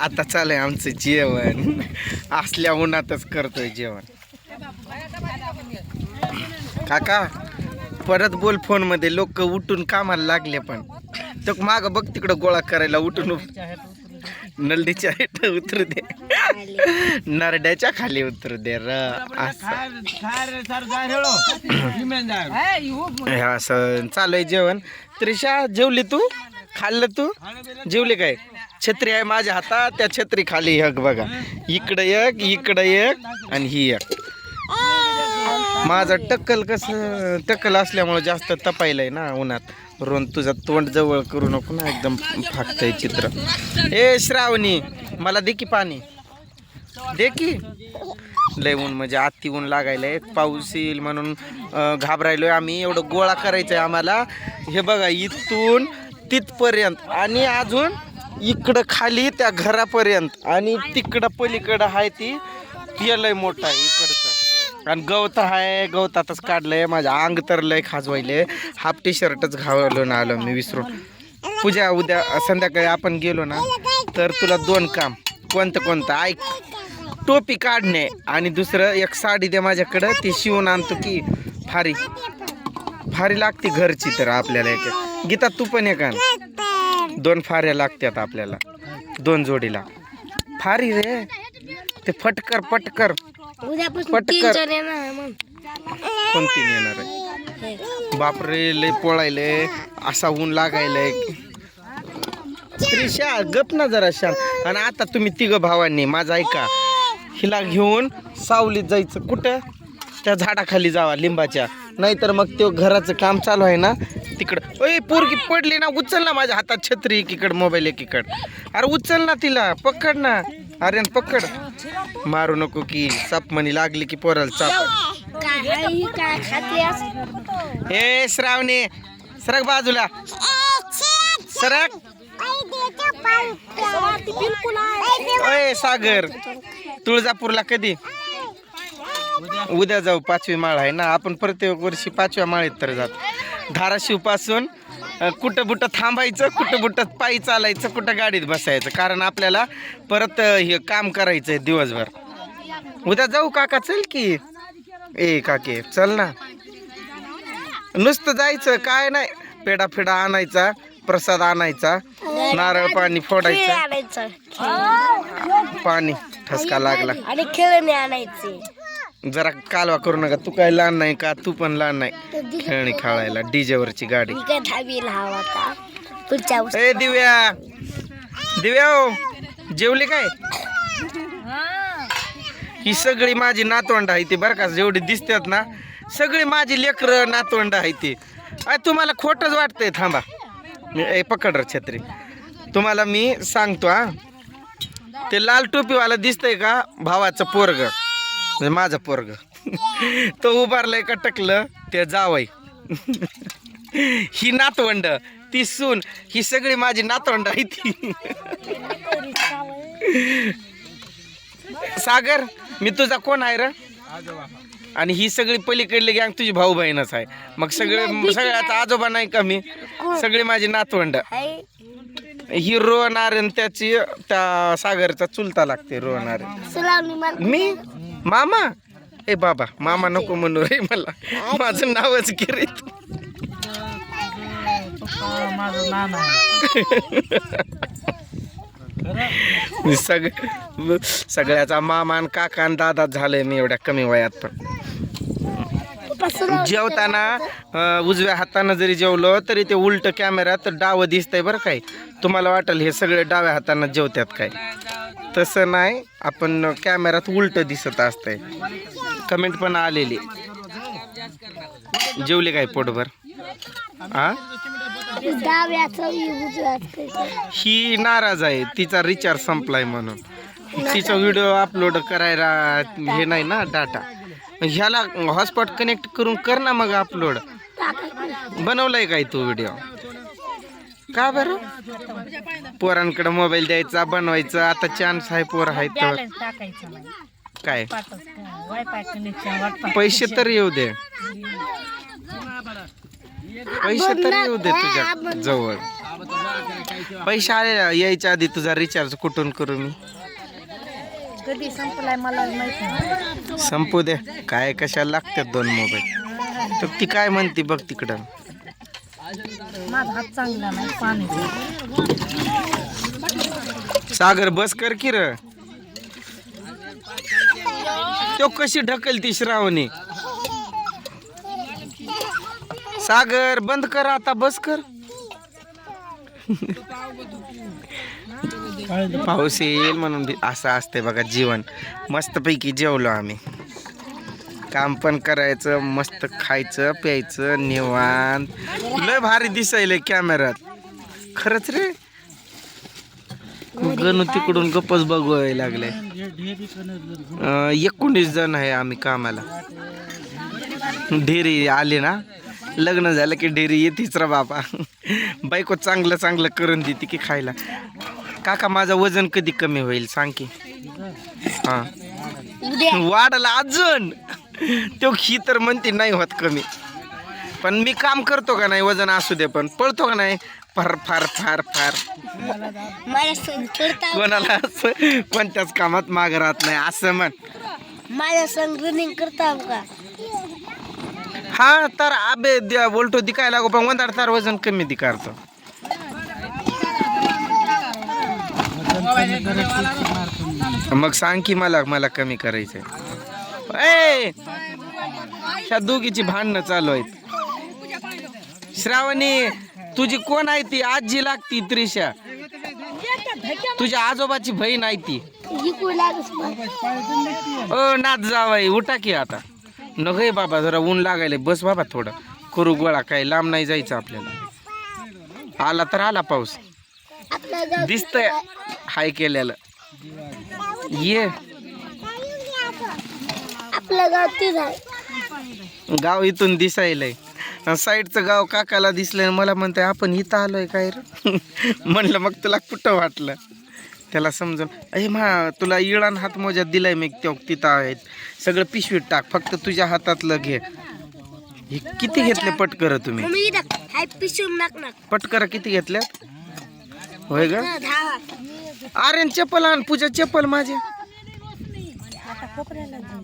आता चालू आहे आमचं जेवण. असल्या उन्हातच करतोय जेवण. काका परत बोल फोनमध्ये लोक उठून कामाला लागले पण. तो माग बघ तिकडं गोळा करायला उठून नलडीच्या हेठ उतरू दे. नरड्याच्या खाली उतरू दे र. असं. असं चालू आहे जेवण. त्रिशा जेवली तू? खाल्लं तू? जेवली काय? छत्री आहे माझ्या हातात त्या छत्री खाली एक बघा. इकडं एक इकडं एक आणि ही एक. माझं टक्कल कसं टक्कल असल्यामुळे जास्त तपायलंय ना उन्हात. रोन तुझं तोंड जवळ करू नको ना एकदम फाकतंय चित्र. ए श्रावणी मला दे की पाणी. दे की. लय ऊन म्हणजे आत्ती ऊन लागायलंय. पाऊस येईल म्हणून घाबरायलोय आम्ही. एवढं गोळा करायचंय आम्हाला. हे बघा इथून तिथपर्यंत. आणि अजून? इकडं खाली त्या घरापर्यंत. आणि तिकडं पलीकडं आहे ती. लय मोठं आहे इकडचं. आणि गवत आहे गवतातच काढलंय. माझं अंग तर लय खाजवायले. हाफ टी शर्टच घालून आलो मी विसरून. पूजा उद्या संध्याकाळी आपण गेलो ना तर तुला दोन काम. कोणतं कोणतं? ऐक. टोपी काढणे आणि दुसरं एक साडी दे माझ्याकडं. ती शिवून आणतो की फारी फारी लागते घरची तर आपल्याला एक. गीता तू पण एक आण. दोन फाऱ्या लागतात आपल्याला. दोन जोडीला. फारी रे. ते फटकर पटकर मग. कोणती येणार आहे? बापरे लय पोळायले. असा ऊन लागायलाय त्रिशा गप ना जरा शांत. आणि आता तुम्ही तिघ भावांनी माझा ऐका. हिला घेऊन सावलीत जायचं कुठं? त्या झाडाखाली जावा लिंबाच्या. नाहीतर मग तो घराचं काम चालू आहे ना तिकडं. ओय पोरगी पडली ना उचल ना माझ्या हातात छत्री एकीकड मोबाईल एकीकड. अरे उचल ना तिला पकड ना. अरे पकड. मारू नको की साप म्हणी लागली की पोराला चाप ए श्रावणी सरक बाजूला. सरक. ओय सागर तुळजापूरला कधी? उद्या जाऊ पाचवी माळ आहे ना. आपण प्रत्येक वर्षी पाचव्या माळेत तर जातो. धाराशिवपासून कुठं बुटं थांबायचं कुठं बुटं पायी चालायचं कुठं गाडीत बसायचं. कारण आपल्याला परत हे काम करायचं आहे दिवसभर. उद्या जाऊ काका चल की. ए काके चल ना. नुसतं जायचं काय नाही. पेढा फिडा आणायचा प्रसाद आणायचा नारळ पाणी फोडायचं. आणायचं. पाणी ठसका लागला. आणि खेळणे आणायचे. जरा कालवा करू नका. तू काय लहान नाही का? तू पण लहान नाही. खेळणी खेळायला डीजे वरची गाडी. ए दिव्या. दिव्या हो, जेवली काय? ही सगळी माझी नातवंड आहे ती बरं का? जेवढी दिसतात ना सगळी माझी लेकरं नातवंड आहे ती. अय तुम्हाला खोटंच वाटतंय थांबा. ए पकड रे छत्री. तुम्हाला मी सांगतो हा. ते लाल टोपीवाला दिसतंय का? भावाचं पोरग. म्हणजे माझं पोरग. तो उभारलंय का टकलं ते जावय ही नातवंड ती सून ही सगळी माझी नातवंड आहे ती. सागर मी तुझा कोण आहे र? आणि ही सगळी पलीकडली गँग तुझी भाऊ बहीणच आहे. मग सगळे सगळ्याचा आजोबा नाही का मी? सगळी माझी नातवंड. ही रोवणार त्याची त्या सागरचा चुलता लागते रोवणार मी? मामा? ए बाबा मामा नको म्हणू रे मला. माझं नावच गिरीत. सग सगळ्याचा मामा आणि काका आणि दादा झालंय मी एवढ्या कमी वयात पण. जेवताना उजव्या हातानं जरी जेवलो तरी ते उलट कॅमेऱ्यात डावं दिसतंय बरं काय. तुम्हाला वाटेल हे सगळे डाव्या हातानं जेवतात काय? तसं नाही. आपण कॅमेरात उलट दिसत असतंय. कमेंट पण आलेली. जेवले काय पोटभर? आ? ही नाराज आहे. तिचा रिचार्ज संपलाय म्हणून. तिचा व्हिडिओ अपलोड करायला हे नाही ना डाटा ह्याला हॉटस्पॉट कनेक्ट करून कर ना मग अपलोड बनवलाय काय तू व्हिडिओ का बरं? पोरांकडे मोबाईल द्यायचा बनवायचा. आता चान्स आहे पोर आहे तर टाकायचं नाही. काय? वायफाय कनेक्शन वाटपा पैसे तर येऊ दे. पैसे तर येऊ दे तुझ्या जवळ. पैसे आले यायच्या आधी तुझा रिचार्ज कुठून करू मी? कधी संपलाय मला माहीत नाही. संपू दे. काय कशाला लागतात दोन मोबाईल तर ती काय म्हणते बघ तिकडं? माझा हात चांगला नाही पाणी. सागर बस कर की र. तो कशी ढकल ती श्रावणी. सागर बंद कर आता बस कर. पाऊस येईल म्हणून असं असते बघा जीवन. मस्तपैकी जेवलो आम्ही. काम पण करायचं मस्त खायचं प्यायचं निवांत. लय भारी दिसायलंय कॅमेऱ्यात. खरंच रे? गणू तिकडून गप्पच बघायला लागले. एकोणीस जण आहे आम्ही कामाला. ढेरी आले ना? लग्न झालं की ढेरी येतीच रा बाबा. बायको चांगलं चांगलं करून देते की खायला. काका माझं वजन कधी कमी होईल? सांग की. हां. वाढला अजून. तो खी तर म्हणते नाही होत कमी. पण मी काम करतो का नाही वजन असू दे पण पळतो का नाही? फार फार फार फार. कोणाला असं कोणत्याच कामात माग राहत नाही असं म्हण. माझ्या संग रनिंग करता का? हा तर आबे द्या बोलतो दिकाय लागो पण वंदार तार वजन कमी दिकारतो मग सांग की मला मला कमी करायचंय. ए! ह्या दोघीची भांडणं चालू आहेत. श्रावणी तुझी कोण आहे ती? आजी लागती त्रिशा. तुझ्या आजोबाची बहीण आहे ती. ओ नाच जावाई उठा की आता. नगे बाबा जरा ऊन लागायला बस बाबा थोडं. करू गोळा काय लांब नाही जायचं आपल्याला. आला तर आला पाऊस. दिसतंय हाय केलेलं ये. आपलं गाव इथून दिसायलंय. साईडचं गाव काकाला दिसलंय आणि मला म्हणतंय आपण इथं आलोय काय रे? म्हणलं मग तुला कुठं वाटलं? त्याला समजून अरे मा तुला इळान हात मोज्यात दिलाय मी त्यो तिथं आहेत. सगळं पिशवीत टाक फक्त तुझ्या हातातलं घे. हे किती घेतले पटकर तुम्ही? पटकर किती घेतल्यात? होय ग? दहा अरे न चप्पल आण पूजा चप्पल माझे. आता कोपऱ्याला जाऊ.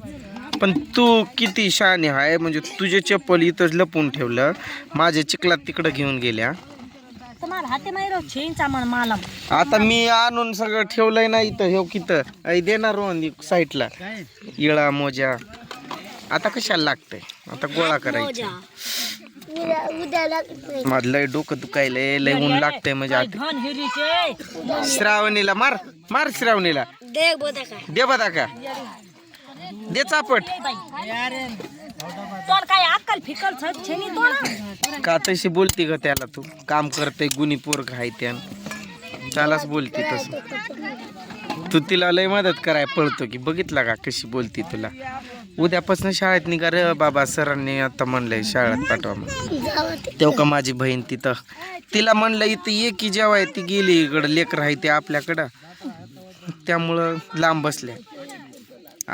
पण तू किती शहाणी आहे? म्हणजे तुझे चप्पल इथंच लपून ठेवलं. माझे चिखलात तिकडं घेऊन गेल्या. हाते म्हण आता मी आणून सगळं ठेवलंय ना इथं हे किथं? ऐ देणार रोहन साईडला इळा मोजा. आता कशाला लागतंय? आता गोळा करायचं. उद्या उद्या लागत नाही. माझं लय डोकं दुखायलंय लय ऊन लागतंय म्हणजे काय आता. हिरीचे. श्रावणीला मार मार श्रावणीला. दे बोधा का दे बदा का दे चापट. तोंड काय अक्कल फिकल छेनी तोंड? का तशी बोलती ग त्याला तू? काम करते गुणी पोरग आहे त्यान त्यालाच बोलती तसं. तू तिला लय मदत कराय पळतो की बघितला का कशी बोलती तुला? उद्यापासून शाळेत निघा रे बाबा सरांनी आता म्हणलंय शाळेत पाठवा ते तेव्हा का माझी बहीण तिथं? तिला म्हणलं इथं ये की जेव्हा ती गेली इकडं लेकर आहे ते आपल्याकडं. त्यामुळं लांब बसल्या.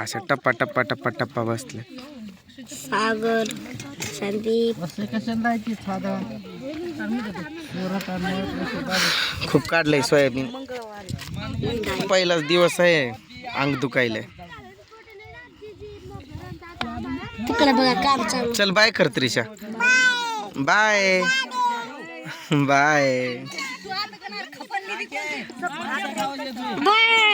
अशा टप्पा टप्पा टप्पा टप्पा बसल्या. सागर संदीप. खूप काढलंय सोयाबीन. पहिलाच दिवस आहे अंग दुखायलंय. तिकडे बघा काम चालू. चल बाय कर त्रिशा. Bye bye bye